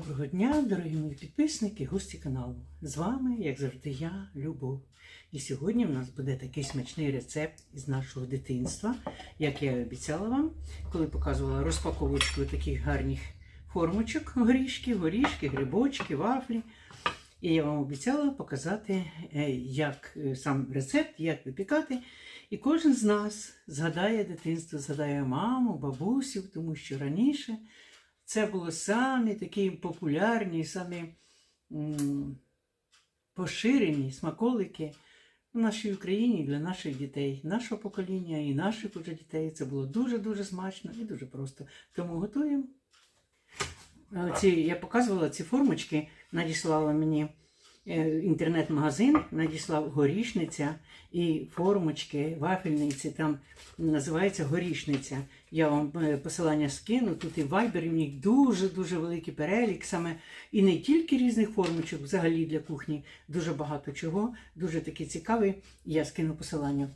Доброго дня, дорогі мої підписники, гості каналу. З вами, як завжди, я, Любов. І сьогодні в нас буде такий смачний рецепт із нашого дитинства, як я і обіцяла вам, коли показувала розпаковочку таких гарних формочок, горішки, горішки, грибочки, вафлі. І я вам обіцяла показати, е, як е, сам рецепт, як випікати. І кожен з нас згадає дитинство, згадає маму, бабусю, тому що раніше це були самі такі популярні, самі поширені смаколики в нашій Україні для наших дітей, нашого покоління і наших уже дітей. Це було дуже-дуже смачно і дуже просто. Тому готуємо. Ці, я показувала ці формочки, надіслала мені інтернет-магазин, надіслав горішниця і формочки, вафельниці, там називається горішниця. Я вам е, посилання скину. Тут і в Viber, і в них дуже-дуже великий перелік, саме і не тільки різних формочок, взагалі для кухні, дуже багато чого, дуже такий цікавий. Я скину посилання.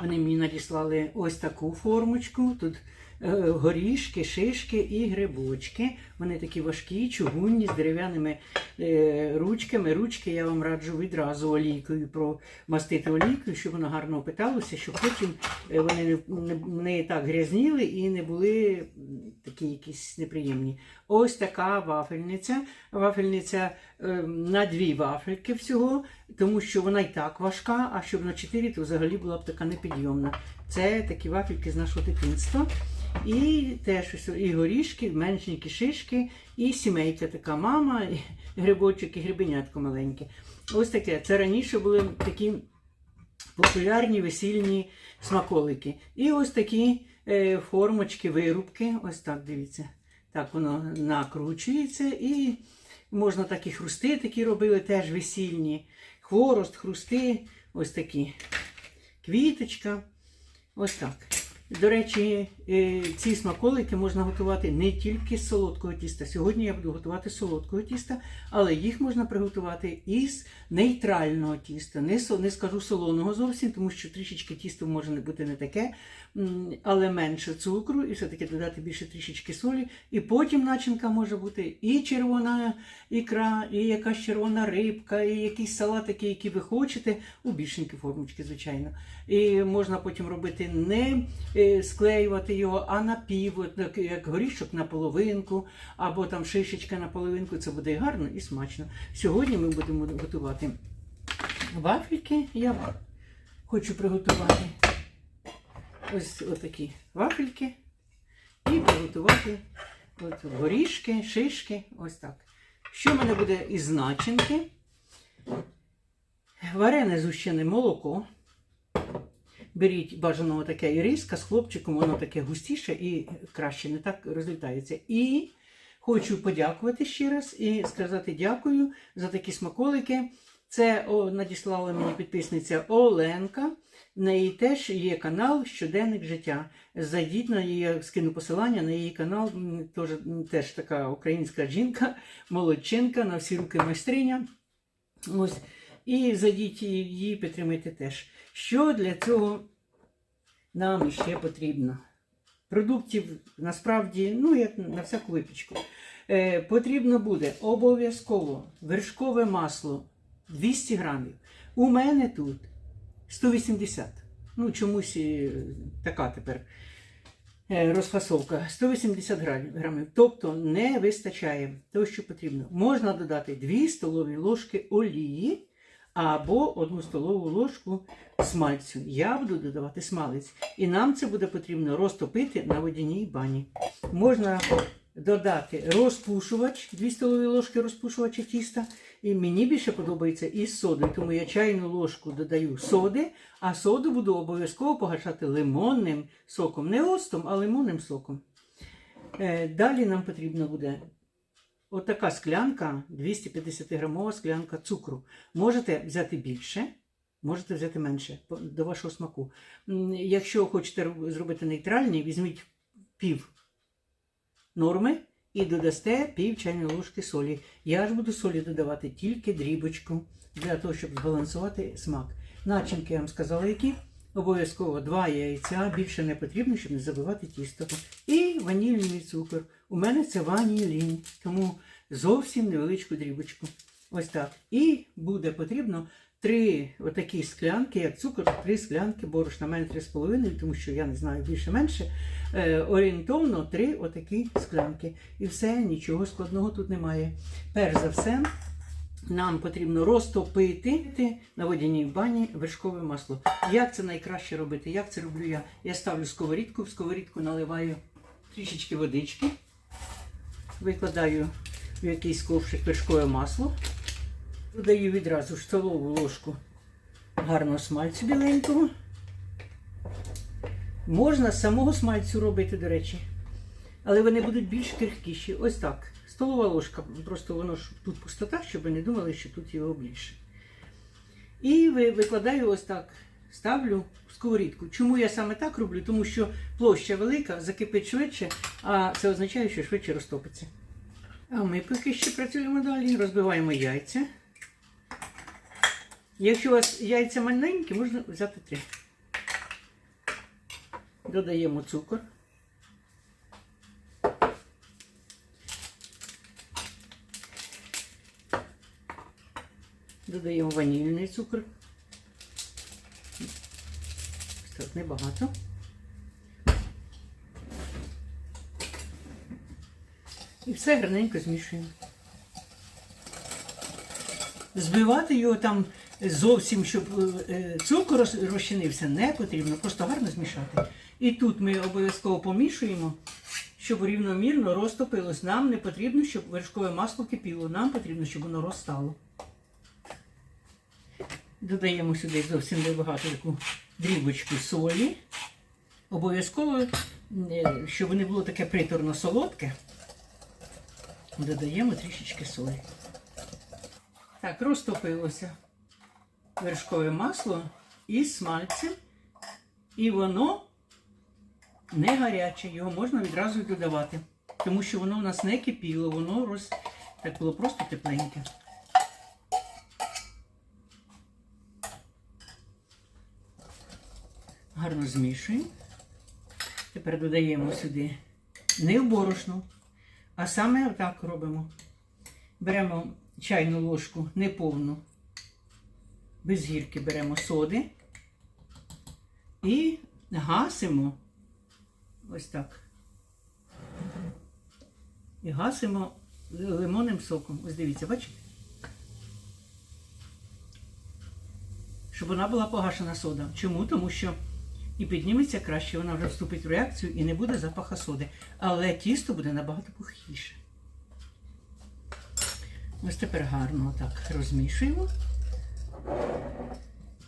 Вони мені надіслали ось таку формочку. Тут е, горішки, шишки і грибочки. Вони такі важкі, чугунні, з дерев'яними е, ручками. Ручки я вам раджу відразу олійкою промастити олійкою, щоб воно гарно опиталося, щоб потім е, вони не, так грязніли і не були такі якісь неприємні. Ось така вафельниця. Вафельниця е, на дві вафельки всього, тому що вона і так важка, а щоб на чотири, то взагалі була б така непідйомна. Це такі вафельки з нашого дитинства. І теж і горішки, меншенькі шишки, і сімейка така мама, і грибочок, і грибенятко маленьке. Ось таке. Це раніше були такі популярні весільні смаколики. І ось такі е, формочки, вирубки. Ось так, дивіться. Так воно накручується і можна такі хрусти такі робили, теж весільні. Хворост, хрусти, ось такі. Квіточка. Ось так. До речі, е, ці смаколики можна готувати не тільки з солодкого тіста. Сьогодні я буду готувати з солодкого тіста, але їх можна приготувати із нейтрального тіста. Не, не скажу солоного зовсім, тому що трішечки тісто може бути не таке, але менше цукру, і все-таки додати більше трішечки солі. І потім начинка може бути і червона ікра, і якась червона рибка, і якісь салатики, які ви хочете, у більшенькі формочки, звичайно. І можна потім робити не е, склеювати його, а на пів, як горішок на половинку, або там шишечка на половинку. Це буде і гарно і смачно. Сьогодні ми будемо готувати вафельки. Я хочу приготувати ось отакі вафельки. І приготувати от горішки, шишки, ось так. Що в мене буде із начинки? Варене згущене молоко. Беріть бажаного таке іриска з хлопчиком, воно таке густіше і краще не так розлітається. І хочу подякувати ще раз і сказати дякую за такі смаколики. Це о, надіслала мені підписниця Оленка. В неї теж є канал Щоденник життя. Зайдіть на її, скину посилання на її канал. Теж, теж така українська жінка, молодчинка, на всі руки майстриня. Ось. І зайдіть її підтримайте теж. Що для цього нам ще потрібно? Продуктів насправді, ну, як на всяку випічку. Е, потрібно буде обов'язково вершкове масло 200 грамів. У мене тут 180. Ну, чомусь е, така тепер е, розфасовка. 180 гра- грамів. Тобто не вистачає того, що потрібно. Можна додати 2 столові ложки олії або 1 столову ложку смальцю. Я буду додавати смалець. І нам це буде потрібно розтопити на водяній бані. Можна додати розпушувач, 2 столові ложки розпушувача тіста. І мені більше подобається із содою, тому я чайну ложку додаю соди, а соду буду обов'язково погашати лимонним соком. Не оцтом, а лимонним соком. Е, Далі нам потрібно буде отака склянка, 250 грамова склянка цукру. Можете взяти більше, можете взяти менше до вашого смаку. Якщо хочете зробити нейтральний, візьміть пів норми і додасте пів чайної ложки солі. Я ж буду солі додавати тільки дрібочку для того, щоб збалансувати смак. Начинки я вам сказала, які Обов'язково два яйця, більше не потрібно, щоб не забивати тісто. І ванільний цукор. У мене це ванілін, тому зовсім невеличку дрібочку. Ось так. І буде потрібно три отакі склянки, як цукор, три склянки борошна. Мене три з половиною, тому що я не знаю більше-менше. Е, орієнтовно три отакі склянки. І все, нічого складного тут немає. Перш за все, нам потрібно розтопити на водяній бані вершкове масло. Як це найкраще робити? Як це роблю я? Я ставлю сковорідку, в сковорідку наливаю трішечки водички, викладаю в якийсь ковшик вершкове масло, додаю відразу столову ложку гарного смальцю біленького. Можна з самого смальцю робити, до речі, але вони будуть більш крихкіші. Ось так. Столова ложка, просто воно ж тут пустота, щоб ви не думали, що тут його більше. І викладаю ось так, ставлю сковорідку. Чому я саме так роблю? Тому що площа велика, закипить швидше, а це означає, що швидше розтопиться. А ми поки що працюємо далі, розбиваємо яйця. Якщо у вас яйця маленькі, можна взяти три. Додаємо цукор. Додаємо ванільний цукор. Так, небагато. І все гарненько змішуємо. Збивати його там зовсім, щоб е, цукор розчинився, не потрібно, просто гарно змішати. І тут ми обов'язково помішуємо, щоб рівномірно розтопилось. Нам не потрібно, щоб вершкове масло кипіло, нам потрібно, щоб воно розстало. Додаємо сюди зовсім небагато таку дрібочку солі. Обов'язково, е, щоб не було таке приторно солодке, додаємо трішечки солі. Так, розтопилося вершкове масло із смальцем. І воно не гаряче, його можна відразу додавати. Тому що воно у нас не кипіло, воно роз... так було просто тепленьке. Гарно змішуємо. Тепер додаємо сюди не в борошно, а саме отак робимо. Беремо чайну ложку неповну, без гірки беремо соди і гасимо ось так. І гасимо лимонним соком. Ось дивіться, бачите? Щоб вона була погашена сода. Чому? Тому що і підніметься краще, вона вже вступить в реакцію і не буде запаха соди. Але тісто буде набагато пухіше. Ось тепер гарно так розмішуємо.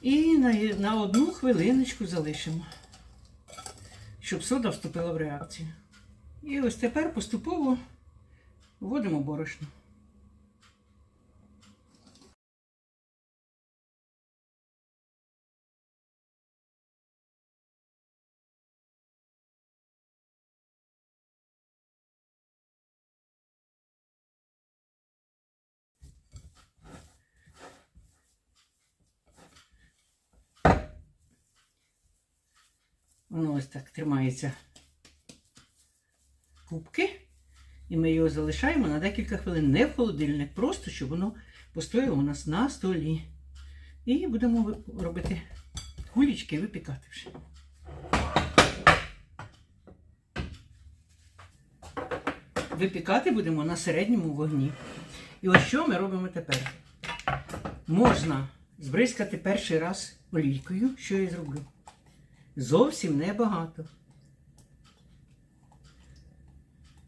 І на, на одну хвилиночку залишимо, щоб сода вступила в реакцію. І ось тепер поступово вводимо борошно. Воно ось так тримається кубки. І ми його залишаємо на декілька хвилин. Не в холодильник, просто щоб воно постояло у нас на столі. І будемо робити гулічки і випікати вже. Випікати будемо на середньому вогні. І ось що ми робимо тепер? Можна збризкати перший раз олійкою, що я зроблю. Зовсім небагато.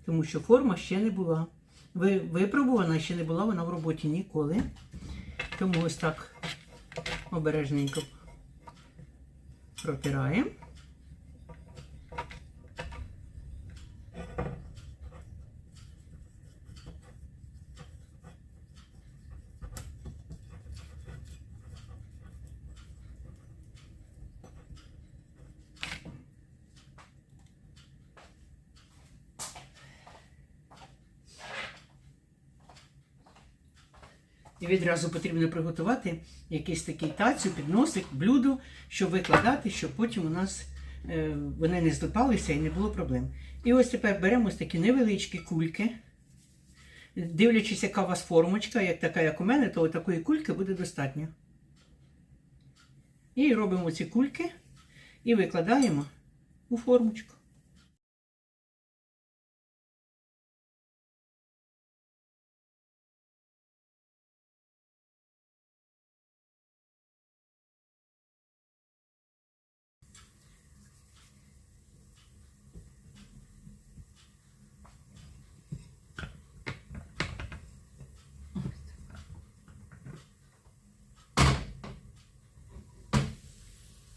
Тому що форма ще не була. Ви, випробувана ще не була вона в роботі ніколи. Тому ось так обережненько протираємо. Відразу потрібно приготувати якийсь такий тацю, підносик, блюдо, щоб викладати, щоб потім у нас е, вони не злипалися і не було проблем. І ось тепер беремо ось такі невеличкі кульки. Дивлячись, яка у вас формочка, як така, як у мене, то такої кульки буде достатньо. І робимо ці кульки і викладаємо у формочку.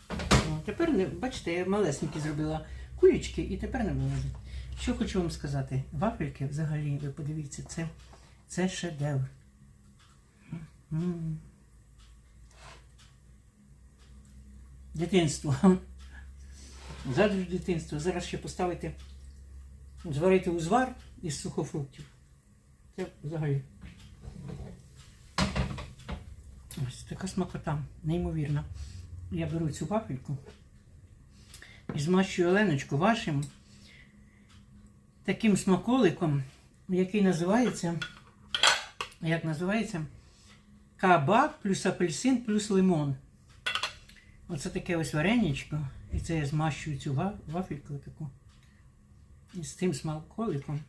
О, Тепер, не- бачите, я малесенькі зробила кулечки і тепер не вилазить. Що хочу вам сказати? Вафельки взагалі, ви подивіться, це, це шедевр. М. Дитинство. Зараз дитинство. Зараз ще поставити, зварити узвар із сухофруктів. Це взагалі. Ось така смакота, неймовірна. Я беру цю вафельку і змащую Оленочку вашим таким смаколиком, який називається, як називається? Кабак плюс апельсин плюс лимон. Оце таке ось вареничко. І це я змащую цю ва- вафельку таку. З тим смаколиком.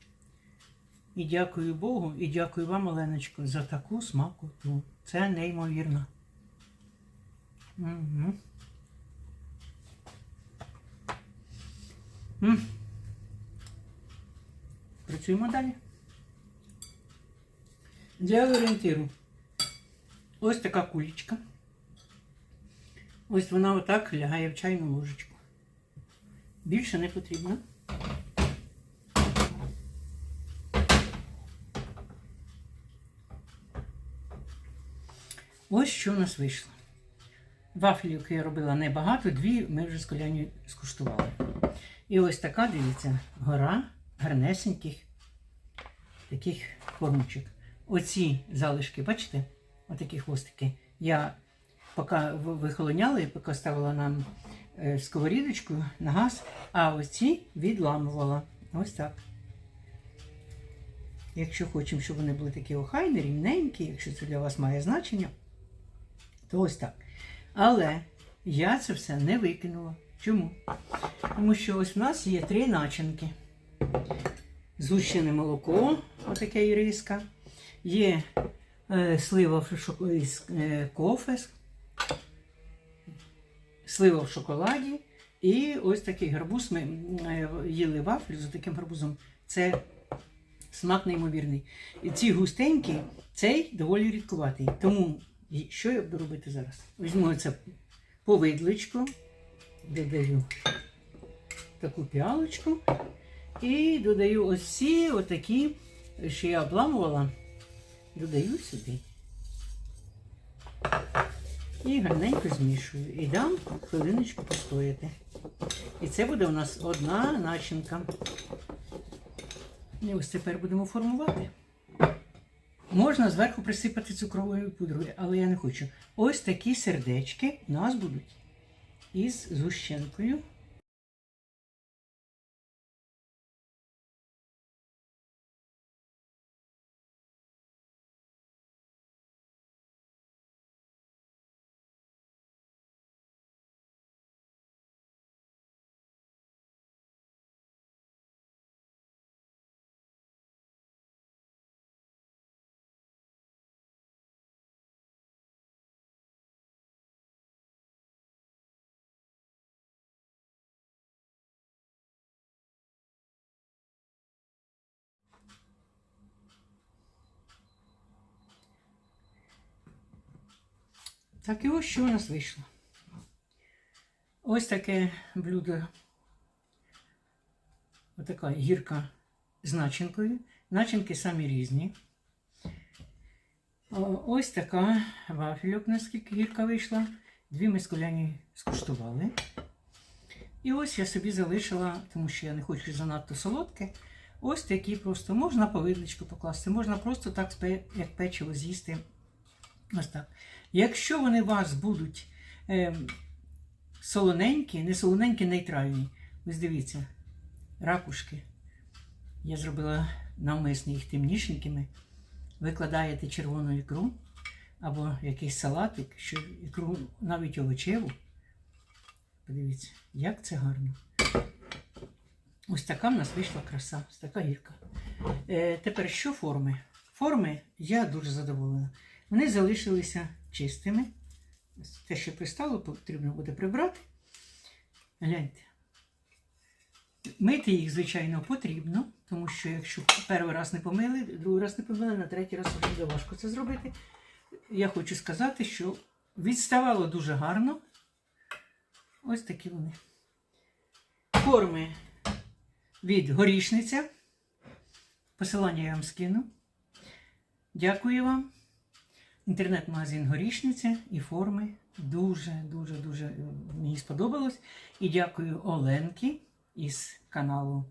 І дякую Богу, і дякую вам, Оленочко, за таку смакоту. Це неймовірно. Угу. Працюємо далі. Для орієнтиру. Ось така кулечка. Ось вона отак лягає в чайну ложечку. Більше не потрібно. Ось що у нас вийшло. Вафлів я робила небагато, дві ми вже з коляні скуштували. І ось така, дивіться, гора гарнесеньких таких формочок. Оці залишки, бачите? Отакі хвостики. Я поки вихолоняла і поки ставила нам е, сковорідочку на газ, а оці відламувала. Ось так. Якщо хочемо, щоб вони були такі охайні, рівненькі, якщо це для вас має значення, то ось так. Але я це все не викинула. Чому? Тому що ось в нас є три начинки. Згущене молоко, отаке іриска. Є е, слива із е, кофе, слива в шоколаді. І ось такий гарбуз. Ми е, їли вафлю з таким гарбузом. Це смак неймовірний. І ці густенькі, цей доволі рідкуватий. Тому що я буду робити зараз? Візьму це повидличку, додаю таку піалочку і додаю ось ці отакі, що я обламувала, додаю сюди. І гарненько змішую. І дам хвилиночку постояти. І це буде у нас одна начинка. І ось тепер будемо формувати. Можна зверху присипати цукровою пудрою, але я не хочу. Ось такі сердечки у нас будуть із згущенкою. Так і ось що у нас вийшло. Ось таке блюдо. Отака гірка з начинкою. Начинки самі різні. Ось така вафельок, наскільки гірка вийшла. Дві ми з коляні скуштували. І ось я собі залишила, тому що я не хочу занадто солодке. Ось такі просто можна повидличку покласти, можна просто так як печиво з'їсти Ось так. Якщо вони у вас будуть е, солоненькі, не солоненькі, нейтральні, ось дивіться, ракушки. Я зробила навмисно їх темнішенькими. Викладаєте червону ікру або якийсь салатик, що ікру навіть овочеву. Подивіться, як це гарно. Ось така в нас вийшла краса, ось така гірка. Е, тепер що форми? Форми я дуже задоволена. Вони залишилися чистими. Те, що пристало, потрібно буде прибрати. Гляньте. Мити їх, звичайно, потрібно, тому що якщо перший раз не помили, другий раз не помили, на третій раз вже буде важко це зробити. Я хочу сказати, що відставало дуже гарно. Ось такі вони. Форми від горішниця. Посилання я вам скину. Дякую вам. Інтернет-магазин Горішниця і форми. Дуже, дуже, дуже е, мені сподобалось. І дякую Оленки із каналу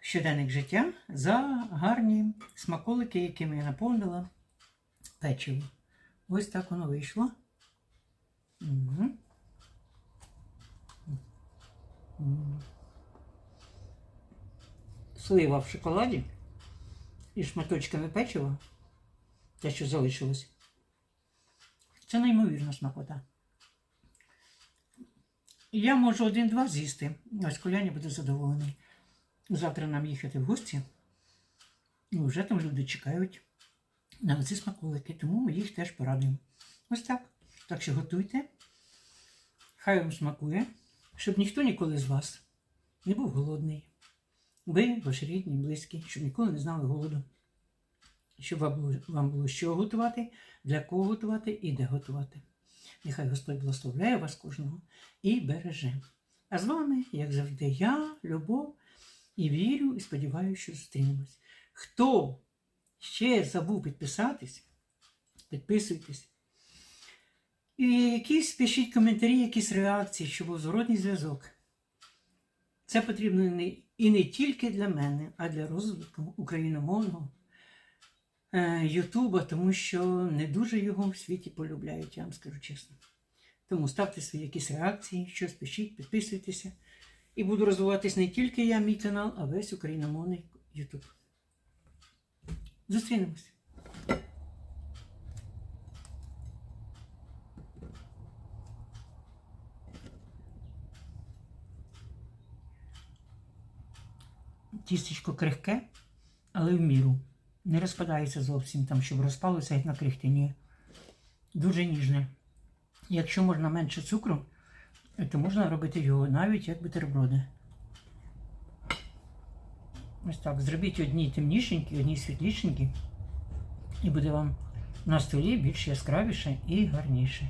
Щоденник життя за гарні смаколики, якими я наповнила печиво. Ось так воно вийшло. Угу. Слива в шоколаді і шматочками печива, те, що залишилось. Це неймовірна смакота. Я можу один-два з'їсти. Ось коляні буде задоволений. Завтра нам їхати в гості. І вже там люди чекають на оці смаколики, тому ми їх теж порадуємо. Ось так. Так що готуйте. Хай вам смакує, щоб ніхто ніколи з вас не був голодний. Ви, ваші рідні, близькі, щоб ніколи не знали голоду. Щоб вам було, що готувати, для кого готувати і де готувати. Нехай Господь благословляє вас кожного і береже. А з вами, як завжди, я, Любов, і вірю, і сподіваюся, що зустрінемось. Хто ще забув підписатись, підписуйтесь. І якісь пишіть коментарі, якісь реакції, щоб був зворотній зв'язок. Це потрібно і не тільки для мене, а для розвитку україномовного Ютуба, тому що не дуже його в світі полюбляють, я вам скажу чесно. Тому ставте свої якісь реакції, щось пишіть, підписуйтеся. І буду розвиватись не тільки я, мій канал, а весь україномовний Ютуб. Зустрінемось. Тістечко крихке, але в міру. Не розпадається зовсім там, щоб розпалося як на крихті. Ні. Дуже ніжне. Якщо можна менше цукру, то можна робити його навіть як бутерброди. Ось так. Зробіть одні темнішенькі, одні світлішенькі. І буде вам на столі більш яскравіше і гарніше.